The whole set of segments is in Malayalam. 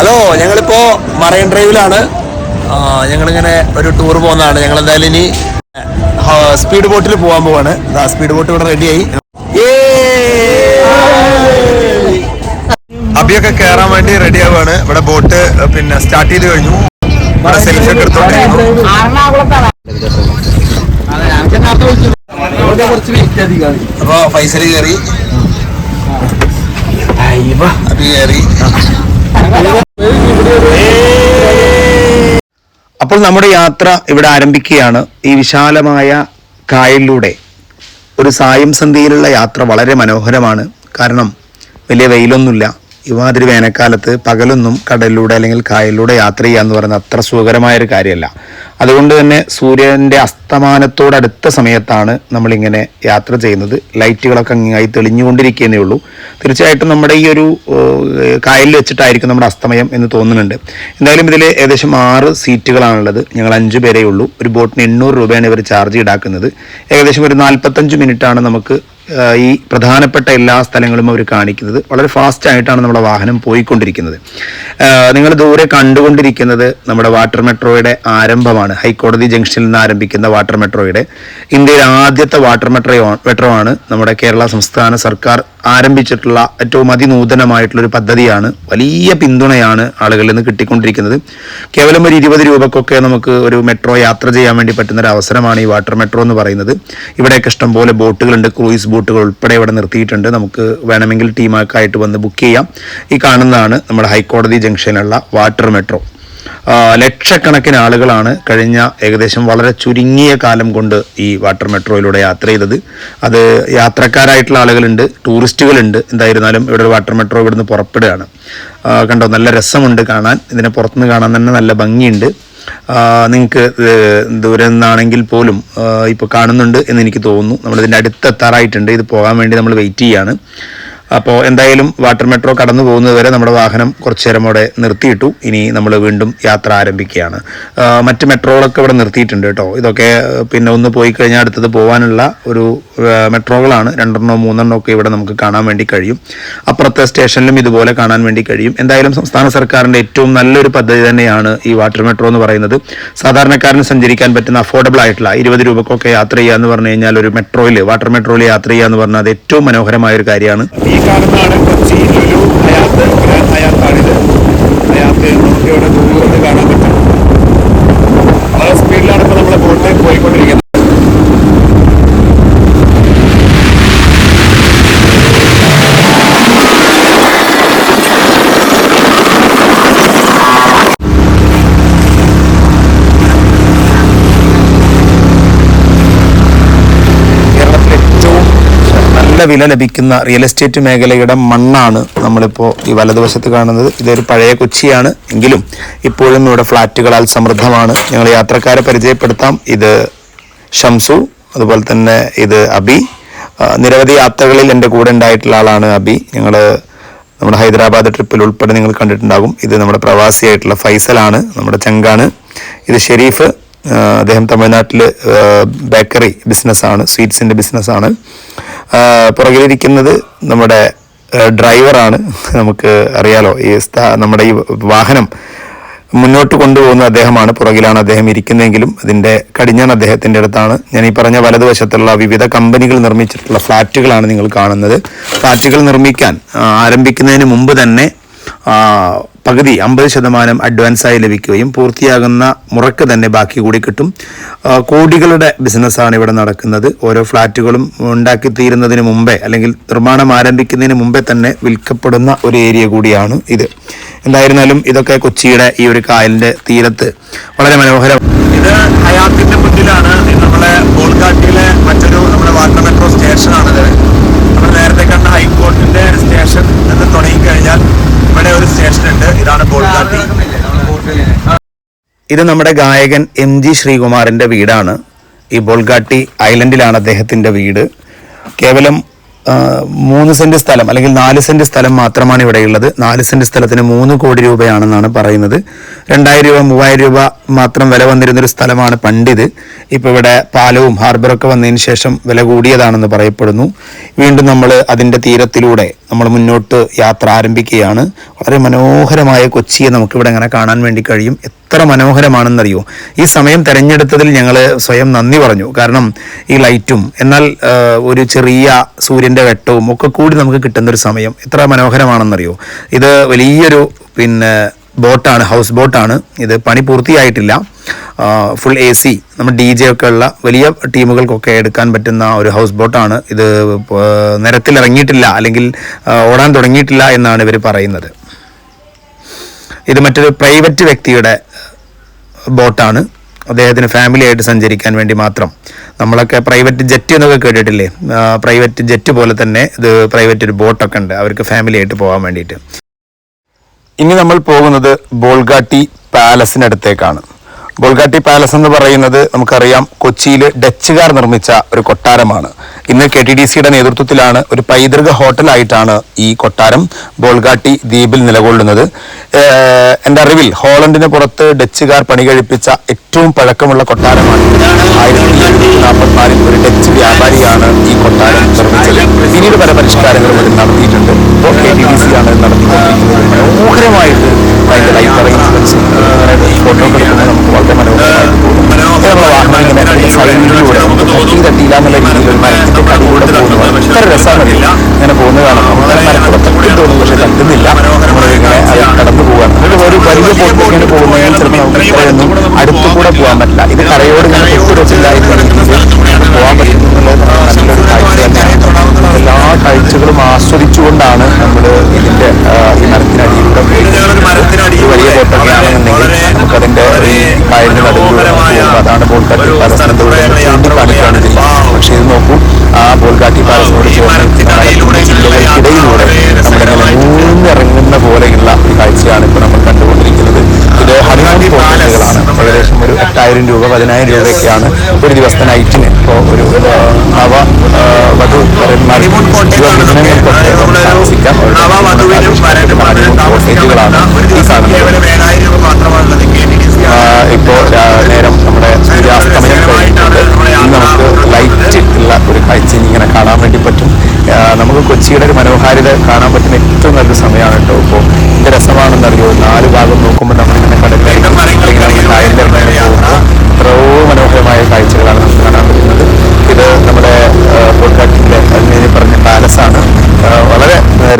ഹലോ ഞങ്ങളിപ്പോ മറൈൻ ഡ്രൈവിലാണ്. ഞങ്ങളിങ്ങനെ ഒരു ടൂർ പോകുന്നതാണ്. ഞങ്ങൾ എന്തായാലും ഇനി സ്പീഡ് ബോട്ടിൽ പോകാൻ പോവാണ്. ദാ സ്പീഡ് ബോട്ട് ഇവിടെ റെഡിയായി അബിയൊക്കെ കേറാൻ വേണ്ടി റെഡി ആവുകയാണ്. ഇവിടെ ബോട്ട് പിന്നെ സ്റ്റാർട്ട് ചെയ്ത് കഴിഞ്ഞു. ഇവിടെ സെൽഫി ഒക്കെ എടുത്തോണ്ടിരുന്നു അപ്പൊ ഫൈസൽ കയറി അബി കയറി അപ്പോൾ നമ്മുടെ യാത്ര ഇവിടെ ആരംഭിക്കുകയാണ്. ഈ വിശാലമായ കായലിലൂടെ ഒരു സായം സന്ധ്യയിലുള്ള യാത്ര വളരെ മനോഹരമാണ്. കാരണം വലിയ വെയിലൊന്നുമില്ല. ഇമാതിരി വേനൽക്കാലത്ത് പകലൊന്നും കടലിലൂടെ അല്ലെങ്കിൽ കായലിലൂടെ യാത്ര ചെയ്യുക എന്ന് പറയുന്നത് അത്ര സുഖകരമായൊരു കാര്യമല്ല. അതുകൊണ്ട് തന്നെ സൂര്യന്റെ അസ്തമാനത്തോടടുത്ത സമയത്താണ് നമ്മളിങ്ങനെ യാത്ര ചെയ്യുന്നത്. ലൈറ്റുകളൊക്കെ അങ്ങായി തെളിഞ്ഞുകൊണ്ടിരിക്കുന്നേ ഉള്ളൂ. തീർച്ചയായിട്ടും നമ്മുടെ ഈ ഒരു കായലിൽ വെച്ചിട്ടായിരിക്കും നമ്മുടെ അസ്തമയം എന്ന് തോന്നുന്നുണ്ട്. എന്തായാലും ഇതിൽ ഏകദേശം ആറ് സീറ്റുകളാണുള്ളത്. ഞങ്ങൾ അഞ്ച് പേരേ ഉള്ളൂ. ഒരു ബോട്ടിന് എണ്ണൂറ് രൂപയാണ് ഇവർ ചാർജ് ഈടാക്കുന്നത്. ഏകദേശം ഒരു നാൽപ്പത്തഞ്ച് മിനിറ്റാണ് നമുക്ക് ഈ പ്രധാനപ്പെട്ട എല്ലാ സ്ഥലങ്ങളും അവർ കാണിക്കുന്നത്. വളരെ ഫാസ്റ്റ് ആയിട്ടാണ് നമ്മുടെ വാഹനം പോയിക്കൊണ്ടിരിക്കുന്നത്. നിങ്ങൾ ദൂരെ കണ്ടുകൊണ്ടിരിക്കുന്നത് നമ്മുടെ വാട്ടർ മെട്രോയുടെ ആരംഭമാണ്. ഹൈക്കോടതി ജംഗ്ഷനിൽ നിന്ന് ആരംഭിക്കുന്ന വാട്ടർ മെട്രോയുടെ ഇന്ത്യയിലെ ആദ്യത്തെ വാട്ടർ മെട്രോ മെട്രോ ആണ്. നമ്മുടെ കേരള സംസ്ഥാന സർക്കാർ ആരംഭിച്ചിട്ടുള്ള ഏറ്റവും അതിനൂതനമായിട്ടുള്ളൊരു പദ്ധതിയാണ്. വലിയ പിന്തുണയാണ് ആളുകളിൽ നിന്ന് കിട്ടിക്കൊണ്ടിരിക്കുന്നത്. കേവലം ഒരു ഇരുപത് രൂപക്കൊക്കെ നമുക്ക് ഒരു മെട്രോ യാത്ര ചെയ്യാൻ വേണ്ടി പറ്റുന്ന ഒരു അവസരമാണ് ഈ വാട്ടർ മെട്രോ എന്ന് പറയുന്നത്. ഇവിടെയൊക്കെ ഇഷ്ടംപോലെ ബോട്ടുകളുണ്ട്. ക്രൂയിസ് ബോട്ടുകൾ ഉൾപ്പെടെ ഇവിടെ നിർത്തിയിട്ടുണ്ട്. നമുക്ക് വേണമെങ്കിൽ ടീമൊക്കെ ആയിട്ട് വന്ന് ബുക്ക് ചെയ്യാം. ഈ കാണുന്നതാണ് നമ്മുടെ ഹൈക്കോടതി ജംഗ്ഷനിലുള്ള വാട്ടർ മെട്രോ. ലക്ഷക്കണക്കിന് ആളുകളാണ് കഴിഞ്ഞ ഏകദേശം വളരെ ചുരുങ്ങിയ കാലം കൊണ്ട് ഈ വാട്ടർ മെട്രോയിലൂടെ യാത്ര ചെയ്തത്. അത് യാത്രക്കാരായിട്ടുള്ള ആളുകളുണ്ട് ടൂറിസ്റ്റുകളുണ്ട്. എന്തായിരുന്നാലും ഇവിടെ ഒരു വാട്ടർ മെട്രോ ഇവിടുന്ന് പുറപ്പെടുകയാണ്. കണ്ടോ നല്ല രസമുണ്ട് കാണാൻ. ഇതിനെ പുറത്തുനിന്ന് കാണാൻ തന്നെ നല്ല ഭംഗിയുണ്ട്. നിങ്ങൾക്ക് ദൂരെ നിന്നാണെങ്കിൽ പോലും ഇപ്പോൾ കാണുന്നുണ്ട് എന്ന് എനിക്ക് തോന്നുന്നു. നമ്മളിതിന്റെ അടുത്തെത്താറായിട്ടുണ്ട് ഇത് പോകാൻ വേണ്ടി നമ്മൾ വെയിറ്റ് ചെയ്യാണ്. അപ്പോൾ എന്തായാലും വാട്ടർ മെട്രോ കടന്നു പോകുന്നത് വരെ നമ്മുടെ വാഹനം കുറച്ചു നേരം അവിടെ നിർത്തിയിട്ടു. ഇനി നമ്മൾ വീണ്ടും യാത്ര ആരംഭിക്കുകയാണ്. മറ്റ് മെട്രോകളൊക്കെ ഇവിടെ നിർത്തിയിട്ടുണ്ട് കേട്ടോ. ഇതൊക്കെ പിന്നെ ഒന്ന് പോയി കഴിഞ്ഞാൽ അടുത്തത് പോകാനുള്ള ഒരു മെട്രോകളാണ്. രണ്ടെണ്ണോ മൂന്നെണ്ണോ ഒക്കെ ഇവിടെ നമുക്ക് കാണാൻ വേണ്ടി കഴിയും. അപ്പുറത്തെ സ്റ്റേഷനിലും ഇതുപോലെ കാണാൻ വേണ്ടി കഴിയും. എന്തായാലും സംസ്ഥാന സർക്കാരിന്റെ ഏറ്റവും നല്ലൊരു പദ്ധതി തന്നെയാണ് ഈ വാട്ടർ മെട്രോ എന്ന് പറയുന്നത്. സാധാരണക്കാരന് സഞ്ചരിക്കാൻ പറ്റുന്ന അഫോർഡബിൾ ആയിട്ടുള്ള ഇരുപത് രൂപക്കൊക്കെ യാത്ര ചെയ്യുക എന്ന് പറഞ്ഞു കഴിഞ്ഞാൽ ഒരു മെട്രോയിൽ വാട്ടർ മെട്രോയിൽ യാത്ര ചെയ്യുക എന്ന് പറഞ്ഞാൽ അത് ഏറ്റവും മനോഹരമായ ഒരു കാര്യമാണ്. കാണുന്നതാണ് കൊച്ചി ലുലു ഹയാത്ത്. ഗ്രാൻഡ് ഹയാത്താണിത്. ഹയാത്ത് നമുക്ക് ഇവിടെ ദൂരത്ത് കാണാൻ പറ്റും. വളരെ സ്പീഡിലാണ് ഇപ്പോൾ നമ്മുടെ ബോട്ട് പോയിക്കൊണ്ടിരിക്കുന്നത് കേരളത്തിലെ ഏറ്റവും നല്ല വില ലഭിക്കുന്ന റിയൽ എസ്റ്റേറ്റ് മേഖലയുടെ മണ്ണാണ് നമ്മളിപ്പോൾ ഈ വലതുവശത്ത് കാണുന്നത്. ഇതൊരു പഴയ കൊച്ചിയാണ്. എങ്കിലും ഇപ്പോഴും ഇവിടെ ഫ്ലാറ്റുകളാൽ സമൃദ്ധമാണ്. ഞങ്ങൾ യാത്രക്കാരെ പരിചയപ്പെടുത്താം. ഇത് ഷംസു അതുപോലെ തന്നെ ഇത് അബി. നിരവധി യാത്രകളിൽ എന്റെ കൂടെ ഉണ്ടായിട്ടുള്ള ആളാണ് അബി. ഞങ്ങൾ നമ്മുടെ ഹൈദരാബാദ് ട്രിപ്പിൽ ഉൾപ്പെടെ നിങ്ങൾ കണ്ടിട്ടുണ്ടാകും. ഇത് നമ്മുടെ പ്രവാസിയായിട്ടുള്ള ഫൈസലാണ് നമ്മുടെ ചങ്കാണ്. ഇത് ഷെരീഫ് അദ്ദേഹം തമിഴ്നാട്ടിൽ ബേക്കറി ബിസിനസ്സാണ് സ്വീറ്റ്സിന്റെ ബിസിനസ്സാണ് പുറകിലിരിക്കുന്നത് നമ്മുടെ ഡ്രൈവറാണ്. നമുക്ക് അറിയാലോ ഈ നമ്മുടെ ഈ വാഹനം മുന്നോട്ട് കൊണ്ടുപോകുന്ന അദ്ദേഹമാണ് പുറകിലാണ് അദ്ദേഹം ഇരിക്കുന്നതെങ്കിലും അതിന്റെ കടിഞ്ഞാൻ അദ്ദേഹത്തിന്റെ അടുത്താണ്. ഞാൻ ഈ പറഞ്ഞ വലതുവശത്തുള്ള വിവിധ കമ്പനികൾ നിർമ്മിച്ചിട്ടുള്ള ഫ്ലാറ്റുകളാണ് നിങ്ങൾ കാണുന്നത്. ഫ്ലാറ്റുകൾ നിർമ്മിക്കാൻ ആരംഭിക്കുന്നതിന് മുമ്പ് തന്നെ പകുതി അമ്പത് ശതമാനം അഡ്വാൻസായി ലഭിക്കുകയും പൂർത്തിയാകുന്ന മുറക്ക് തന്നെ ബാക്കി കൂടി കിട്ടും. കോടികളുടെ ബിസിനസ്സാണ് ഇവിടെ നടക്കുന്നത്. ഓരോ ഫ്ലാറ്റുകളും ഉണ്ടാക്കി തീരുന്നതിന് മുമ്പേ അല്ലെങ്കിൽ നിർമ്മാണം ആരംഭിക്കുന്നതിന് മുമ്പേ തന്നെ വിൽക്കപ്പെടുന്ന ഒരു ഏരിയ കൂടിയാണ് ഇത്. എന്തായിരുന്നാലും ഇതൊക്കെ കൊച്ചിയുടെ ഈ ഒരു കായലിന്റെ തീരത്ത് വളരെ മനോഹരം ഇത് ഹയാത്തിന്റെ മുന്നിലാണ് ഇത് നമ്മളെ ബോൾഗാട്ടിയിലെ മറ്റൊരു നമ്മുടെ വാട്ടർ മെട്രോ സ്റ്റേഷനാണിത് നമ്മൾ നേരത്തെ കണ്ട ഹൈക്കോർട്ടിന്റെ സ്റ്റേഷൻ എന്ന് തുടങ്ങി കഴിഞ്ഞാൽ ഇവിടെ ഒരു സ്റ്റേഷൻ ഉണ്ട് ഇതാണ് ബോൾഗാട്ടി ഇത് നമ്മുടെ ഗായകൻ എം ജി ശ്രീകുമാറിന്റെ വീടാണ്. ഈ ബോൾഗാട്ടി ഐലൻഡിലാണ് അദ്ദേഹത്തിന്റെ വീട്. കേവലം മൂന്ന് സെന്റ് സ്ഥലം അല്ലെങ്കിൽ നാല് സെന്റ് സ്ഥലം മാത്രമാണ് ഇവിടെയുള്ളത്. നാല് സെന്റ് സ്ഥലത്തിന് മൂന്ന് കോടി രൂപയാണെന്നാണ് പറയുന്നത്. രണ്ടായിരം രൂപ മൂവായിരം രൂപ മാത്രം വില വന്നിരുന്ന ഒരു സ്ഥലമാണ് പണ്ടിത്. ഇപ്പോൾ ഇവിടെ പാലവും ഹാർബറൊക്കെ വന്നതിന് ശേഷം വില കൂടിയതാണെന്ന് പറയപ്പെടുന്നു. വീണ്ടും നമ്മൾ അതിന്റെ തീരത്തിലൂടെ നമ്മൾ മുന്നോട്ട് യാത്ര ആരംഭിക്കുകയാണ്. വളരെ മനോഹരമായ കൊച്ചിയെ നമുക്കിവിടെ അങ്ങനെ കാണാൻ വേണ്ടി കഴിയും. എത്ര മനോഹരമാണെന്നറിയോ? ഈ സമയം തിരഞ്ഞെടുത്തതിൽ ഞങ്ങൾ സ്വയം നന്ദി പറഞ്ഞു. കാരണം ഈ ലൈറ്റും എന്നാൽ ഒരു ചെറിയ സൂര്യന്റെ വെട്ടവും ഒക്കെ കൂടി നമുക്ക് കിട്ടുന്നൊരു സമയം. എത്ര മനോഹരമാണെന്നറിയോ? ഇത് വലിയൊരു പിന്നെ ബോട്ടാണ് ഹൗസ് ബോട്ടാണ്. ഇത് പണി പൂർത്തിയായിട്ടില്ല. ഫുൾ എ സി നമ്മൾ ഡി ജെ ഒക്കെ ഉള്ള വലിയ ടീമുകൾക്കൊക്കെ എടുക്കാൻ പറ്റുന്ന ഒരു ഹൗസ് ബോട്ടാണ്. ഇത് നിരത്തിൽ ഇറങ്ങിയിട്ടില്ല അല്ലെങ്കിൽ ഓടാൻ തുടങ്ങിയിട്ടില്ല എന്നാണ് ഇവർ പറയുന്നത്. ഇത് മറ്റൊരു പ്രൈവറ്റ് വ്യക്തിയുടെ ബോട്ടാണ്. അദ്ദേഹത്തിന് ഫാമിലി ആയിട്ട് സഞ്ചരിക്കാൻ വേണ്ടി മാത്രം. നമ്മളൊക്കെ പ്രൈവറ്റ് ജെറ്റ് എന്നൊക്കെ കേട്ടിട്ടില്ലേ? പ്രൈവറ്റ് ജെറ്റ് പോലെ തന്നെ ഇത് പ്രൈവറ്റ് ഒരു ബോട്ടൊക്കെ ഉണ്ട്. അവർക്ക് ഫാമിലി ആയിട്ട് പോകാൻ വേണ്ടിയിട്ട്. ഇനി നമ്മൾ പോകുന്നത് ബോൾഗാട്ടി പാലസിനടുത്തേക്കാണ്. ബോൾഗാട്ടി പാലസ് എന്ന് പറയുന്നത് നമുക്കറിയാം കൊച്ചിയിൽ ഡച്ചുകാർ നിർമ്മിച്ച ഒരു കൊട്ടാരമാണ്. ഇന്ന് കെ ടി ഡി സിയുടെ നേതൃത്വത്തിലാണ് ഒരു പൈതൃക ഹോട്ടലായിട്ടാണ് ഈ കൊട്ടാരം ബോൾഗാട്ടി ദ്വീപിൽ നിലകൊള്ളുന്നത്. എന്റെ അറിവിൽ ഹോളണ്ടിന് പുറത്ത് ഡച്ചുകാർ പണി കഴിപ്പിച്ച ഏറ്റവും പഴക്കമുള്ള കൊട്ടാരമാണ് ആയിരത്തി എഴുന്നൂറ്റി നാൽപ്പത്തിനാലിൽ ഒരു ഡച്ച് വ്യാപാരിയാണ് ഈ കൊട്ടാരം നിർമ്മിച്ചത്. പിന്നീട് പല പരിഷ്കാരങ്ങളും ഫോട്ടോകൾ എടുക്കുമ്പോൾ നമുക്ക് വളരെ മനോഹരമായിട്ട് തോന്നും. നമ്മുടെ വാഹനം ഇങ്ങനെ സൈഡിലൂടെ നമുക്ക് തട്ടിയും തട്ടിയില്ല എന്നുള്ള രീതിയിൽ ഒരു മരത്തിന്റെ കടിയിലൂടെ പോകുന്നത് ഇത്ര രസമാണില്ല ഇങ്ങനെ പോകുന്നത് കാണാം നമുക്ക് ആ മരക്കൂടെ തട്ടി തോന്നും പക്ഷെ തട്ടുന്നില്ല നമ്മളിങ്ങനെ അത് കടന്നു പോകാൻ നമുക്ക് ഒരു വലിയ ബോട്ടിൽ ഇങ്ങനെ പോകുന്നതിന് ചിലപ്പോൾ നമുക്ക് ഇത്രയൊന്നും അടുത്തു കൂടെ പോകാൻ പറ്റില്ല. ഇത് കരയോട് ഇങ്ങനെ തൊട്ടുവച്ചില്ല എന്ന നമുക്ക് പോകാൻ പറ്റുന്നുള്ളത് നല്ലൊരു കാഴ്ച തന്നെയാണ്. എല്ലാ കാഴ്ചകളും ആസ്വദിച്ചുകൊണ്ടാണ് നമ്മൾ ഇതിന്റെ ആ, ഈ മരത്തിനടിയിലൂടെ. വലിയ ബോട്ടൊക്കെ ആണെന്നുണ്ടെങ്കിൽ നമുക്കതിന്റെ ഈ കായലിന്റെ നടുവിലൂടെ അതാണ് ബോൾഗാട്ടി പാലസിന്റെ ചൂണ്ടിക്കാണിക്കുകയാണ് ഇതില്ല പക്ഷേ ഇത് നോക്കൂ ആ ബോൾഗാട്ടി പാലസിനോട് ചേർന്ന് ജില്ലകൾക്കിടയിലൂടെ മൂന്നിറങ്ങുന്ന പോലെയുള്ള ഒരു കാഴ്ചയാണ് ഇപ്പോൾ നമ്മൾ കണ്ടുകൊണ്ടിരിക്കുന്നത്. ഇത് ഹണിമൂൺ പോലാണ് ഏകദേശം ഒരു എട്ടായിരം രൂപ പതിനായിരം രൂപയൊക്കെയാണ് ഒരു ദിവസത്തെ നൈറ്റിന് ഇപ്പോൾ ഒരു നവ വധു വരന്മാർ വന്ന് താമസിക്കാം. ഹണിമൂൺ കാണാൻ പറ്റുന്ന ഏറ്റവും നല്ല സമയമാണ് കേട്ടോ. ഇപ്പോൾ എന്ത് രസമാണെന്നറിയോ?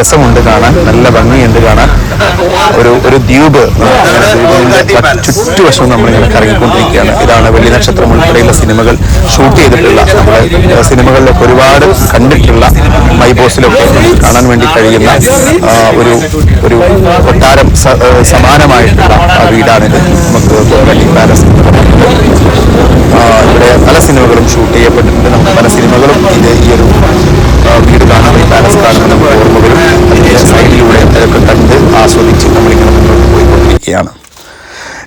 രസമുണ്ട് കാണാൻ. നല്ല ഭംഗിയുണ്ട് കാണാൻ. ഒരു ഒരു ദ്വീപ്. ചുറ്റുവശവും നമ്മളിങ്ങനെ കറങ്ങിക്കൊണ്ടിരിക്കുകയാണ്. ഇതാണ് വലിയ നക്ഷത്രം ഉൾപ്പെടെയുള്ള സിനിമകൾ ഷൂട്ട് ചെയ്തിട്ടുള്ള നമ്മുടെ സിനിമകളിലൊക്കെ ഒരുപാട് കണ്ടിട്ടുള്ള മൈബോസിലൊക്കെ കാണാൻ വേണ്ടി കഴിയുന്ന ഒരു ഒരു കൊട്ടാരം സമാനമായിട്ടുള്ള വീടാണ് വീടാണിത്. നമുക്ക് പാലസ് ഇവിടെ പല സിനിമകളും ഷൂട്ട് ചെയ്യപ്പെട്ടിട്ടുണ്ട്. നമുക്ക് പല സിനിമകളും ഇത് ഈ ഒരു വീട് കാണാൻ ഈ പാലസ് സൈഡിലൂടെ കണ്ട് ആസ്വദിച്ച് നമ്മളിങ്ങനെ മുന്നോട്ട് പോയിക്കൊണ്ടിരിക്കുകയാണ്.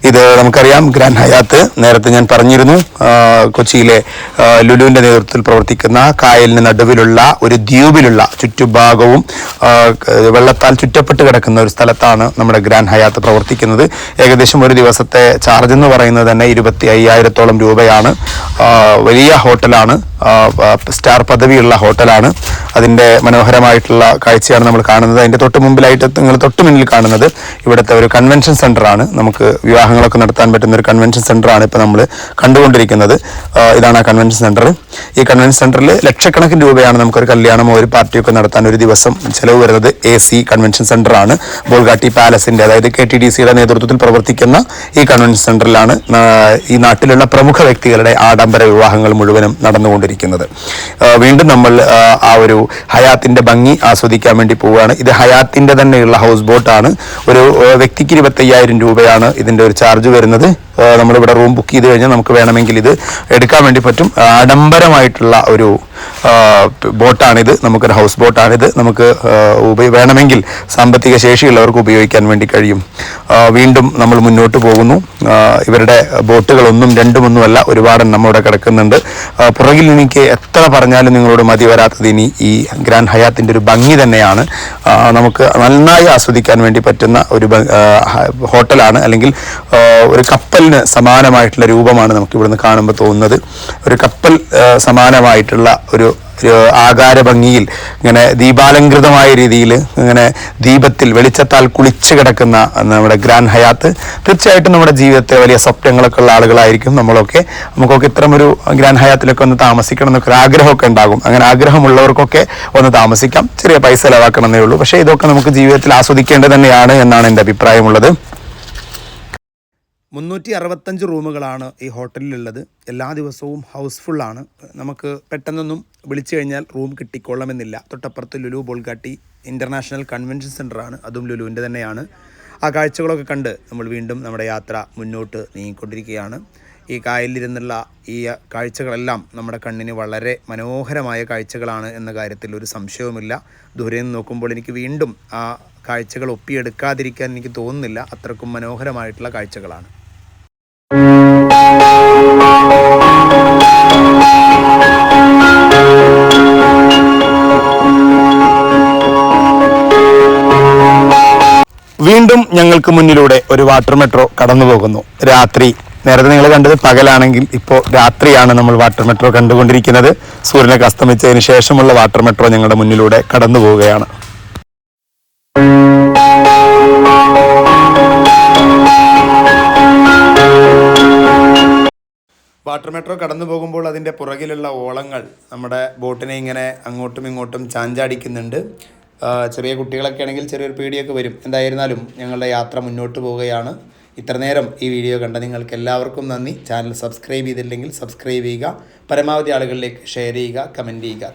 ഇത് നമുക്കറിയാം ഗ്രാൻഡ് ഹയാത്ത് നേരത്തെ ഞാൻ പറഞ്ഞിരുന്നു. കൊച്ചിയിലെ ലുലുവിന്റെ നേതൃത്വത്തിൽ പ്രവർത്തിക്കുന്ന കായലിന് നടുവിലുള്ള ഒരു ദ്വീപിലുള്ള ചുറ്റുഭാഗവും വെള്ളത്താൽ ചുറ്റപ്പെട്ട് കിടക്കുന്ന ഒരു സ്ഥലത്താണ് നമ്മുടെ ഗ്രാൻഡ് ഹയാത്ത് പ്രവർത്തിക്കുന്നത്. ഏകദേശം ഒരു ദിവസത്തെ ചാർജ് എന്ന് പറയുന്നത് തന്നെ ഇരുപത്തി അയ്യായിരത്തോളം രൂപയാണ്. വലിയ ഹോട്ടലാണ് സ്റ്റാർ പദവിയുള്ള ഹോട്ടലാണ്. അതിന്റെ മനോഹരമായിട്ടുള്ള കാഴ്ചയാണ് നമ്മൾ കാണുന്നത്. അതിന്റെ തൊട്ട് മുമ്പിലായിട്ട് നിങ്ങൾ തൊട്ട് മുന്നിൽ കാണുന്നത് ഇവിടുത്തെ ഒരു കൺവെൻഷൻ സെന്ററാണ് നമുക്ക് നമുക്ക് വിവാഹങ്ങളൊക്കെ നടത്താൻ പറ്റുന്ന ഒരു കൺവെൻഷൻ സെന്ററാണ് ആണ് ഇപ്പൊ നമ്മൾ കണ്ടുകൊണ്ടിരിക്കുന്നത്. ഇതാണ് ആ കൺവെൻഷൻ സെന്റർ ഈ കൺവെൻഷൻ സെന്ററിൽ ലക്ഷക്കണക്കിന് രൂപയാണ് നമുക്കൊരു കല്യാണമോ ഒരു പാർട്ടിയൊക്കെ നടത്താൻ ഒരു ദിവസം ചിലവ് വരുന്നത് എ സി കൺവെൻഷൻ സെന്ററാണ് ബോൾഗാട്ടി പാലസിന്റെ അതായത് കെ ടി ഡി സിയുടെ നേതൃത്വത്തിൽ പ്രവർത്തിക്കുന്ന ഈ കൺവെൻഷൻ സെന്ററിലാണ് ഈ നാട്ടിലുള്ള പ്രമുഖ വ്യക്തികളുടെ ആഡംബര വിവാഹങ്ങൾ മുഴുവനും നടന്നുകൊണ്ടിരിക്കുന്നത്. വീണ്ടും നമ്മൾ ആ, ഒരു ഹയാത്തിന്റെ ഭംഗി ആസ്വദിക്കാൻ വേണ്ടി പോവുകയാണ്. ഇത് ഹയാത്തിന്റെ തന്നെയുള്ള ഹൗസ് ബോട്ടാണ് ഒരു വ്യക്തിക്ക് ഇരുപത്തയ്യായിരം രൂപയാണ് ഇതിന്റെ ഒരു ചാർജ് വരുന്നത് നമ്മളിവിടെ റൂം ബുക്ക് ചെയ്ത് കഴിഞ്ഞാൽ നമുക്ക് വേണമെങ്കിൽ ഇത് എടുക്കാൻ വേണ്ടി പറ്റും. ആഡംബരമായിട്ടുള്ള ഒരു ബോട്ടാണിത് നമുക്കൊരു ഹൗസ് ബോട്ടാണിത്. നമുക്ക് വേണമെങ്കിൽ സാമ്പത്തിക ശേഷിയുള്ളവർക്ക് ഉപയോഗിക്കാൻ വേണ്ടി കഴിയും. വീണ്ടും നമ്മൾ മുന്നോട്ട് പോകുന്നു. ഇവരുടെ ബോട്ടുകളൊന്നും രണ്ടുമൊന്നുമല്ല ഒരുപാട് നമ്മുടെ കിടക്കുന്നുണ്ട്. പുറകിൽ എനിക്ക് എത്ര പറഞ്ഞാലും നിങ്ങളോട് മതി വരാത്തത് ഇനി ഈ ഗ്രാൻഡ് ഹയാത്തിന്റെ ഒരു ഭംഗി തന്നെയാണ്. നമുക്ക് നന്നായി ആസ്വദിക്കാൻ വേണ്ടി പറ്റുന്ന ഒരു ഹോട്ടലാണ്. അല്ലെങ്കിൽ ഒരു കപ്പലിന് സമാനമായിട്ടുള്ള രൂപമാണ് നമുക്ക് ഇവിടുന്ന് കാണുമ്പോൾ തോന്നുന്നത്. ഒരു കപ്പൽ സമാനമായിട്ടുള്ള ഒരു ആകാര ഭംഗിയിൽ ഇങ്ങനെ ദീപാലങ്കൃതമായ രീതിയിൽ ഇങ്ങനെ ദീപത്തിൽ വെളിച്ചത്താൽ കുളിച്ച് കിടക്കുന്ന നമ്മുടെ ഗ്രാൻഡ് ഹയാത്ത് തീർച്ചയായിട്ടും നമ്മുടെ ജീവിതത്തെ വലിയ സ്വപ്നങ്ങളൊക്കെ ഉള്ള ആളുകളായിരിക്കും നമ്മളൊക്കെ. നമുക്കൊക്കെ ഇത്തരം ഒരു ഗ്രാൻഡ് ഹയാത്തിലൊക്കെ ഒന്ന് താമസിക്കണം എന്നൊക്കെ ആഗ്രഹമൊക്കെ ഉണ്ടാകും. അങ്ങനെ ആഗ്രഹമുള്ളവർക്കൊക്കെ ഒന്ന് താമസിക്കാം. ചെറിയ പൈസ ചിലവാക്കണമെന്നേ ഉള്ളൂ. പക്ഷേ ഇതൊക്കെ നമുക്ക് ജീവിതത്തിൽ ആസ്വദിക്കേണ്ടത് തന്നെയാണ് എന്നാണ് എന്റെ അഭിപ്രായമുള്ളത്. മുന്നൂറ്റി അറുപത്തഞ്ച് റൂമുകളാണ് ഈ ഹോട്ടലിലുള്ളത്. എല്ലാ ദിവസവും ഹൗസ്ഫുള്ളാണ്. നമുക്ക് പെട്ടെന്നൊന്നും വിളിച്ചു കഴിഞ്ഞാൽ റൂം കിട്ടിക്കൊള്ളണമെന്നില്ല. തൊട്ടപ്പുറത്ത് ലുലു ബോൾഗാട്ടി ഇന്റർനാഷണൽ കൺവെൻഷൻ സെന്ററാണ് അതും ലുലുവിന്റെ തന്നെയാണ്. ആ കാഴ്ചകളൊക്കെ കണ്ട് നമ്മൾ വീണ്ടും നമ്മുടെ യാത്ര മുന്നോട്ട് നീങ്ങിക്കൊണ്ടിരിക്കുകയാണ്. ഈ കായലിലിരുന്നുള്ള ഈ കാഴ്ചകളെല്ലാം നമ്മുടെ കണ്ണിന് വളരെ മനോഹരമായ കാഴ്ചകളാണ് എന്ന കാര്യത്തിൽ ഒരു സംശയവുമില്ല. ദൂരെ നിന്ന് നോക്കുമ്പോൾ എനിക്ക് വീണ്ടും ആ കാഴ്ചകൾ ഒപ്പിയെടുക്കാതിരിക്കാൻ എനിക്ക് തോന്നുന്നില്ല. അത്രക്കും മനോഹരമായിട്ടുള്ള കാഴ്ചകളാണ്. വീണ്ടും ഞങ്ങൾക്ക് മുന്നിലൂടെ ഒരു വാട്ടർ മെട്രോ കടന്നു പോകുന്നു രാത്രി നേരത്തെ നിങ്ങൾ കണ്ടത് പകലാണെങ്കിൽ ഇപ്പോൾ രാത്രിയാണ് നമ്മൾ വാട്ടർ മെട്രോ കണ്ടുകൊണ്ടിരിക്കുന്നത്. സൂര്യനെ അസ്തമിച്ചതിന് ശേഷമുള്ള വാട്ടർ മെട്രോ ഞങ്ങളുടെ മുന്നിലൂടെ കടന്നു പോവുകയാണ് വാട്ടർ മെട്രോ കടന്നു പോകുമ്പോൾ അതിന്റെ പുറകിലുള്ള ഓളങ്ങൾ നമ്മുടെ ബോട്ടിനെ ഇങ്ങനെ അങ്ങോട്ടും ഇങ്ങോട്ടും ചാഞ്ചാടിക്കുന്നുണ്ട്. ചെറിയ കുട്ടികളൊക്കെ ആണെങ്കിൽ ചെറിയൊരു പേടിയൊക്കെ വരും. എന്തായിരുന്നാലും ഞങ്ങളുടെ യാത്ര മുന്നോട്ട് പോവുകയാണ്. ഇത്ര നേരം ഈ വീഡിയോ കണ്ട നിങ്ങൾക്ക് എല്ലാവർക്കും നന്ദി. ചാനൽ സബ്സ്ക്രൈബ് ചെയ്തില്ലെങ്കിൽ സബ്സ്ക്രൈബ് ചെയ്യുക. പരമാവധി ആളുകളിലേക്ക് ഷെയർ ചെയ്യുക കമന്റ് ചെയ്യുക.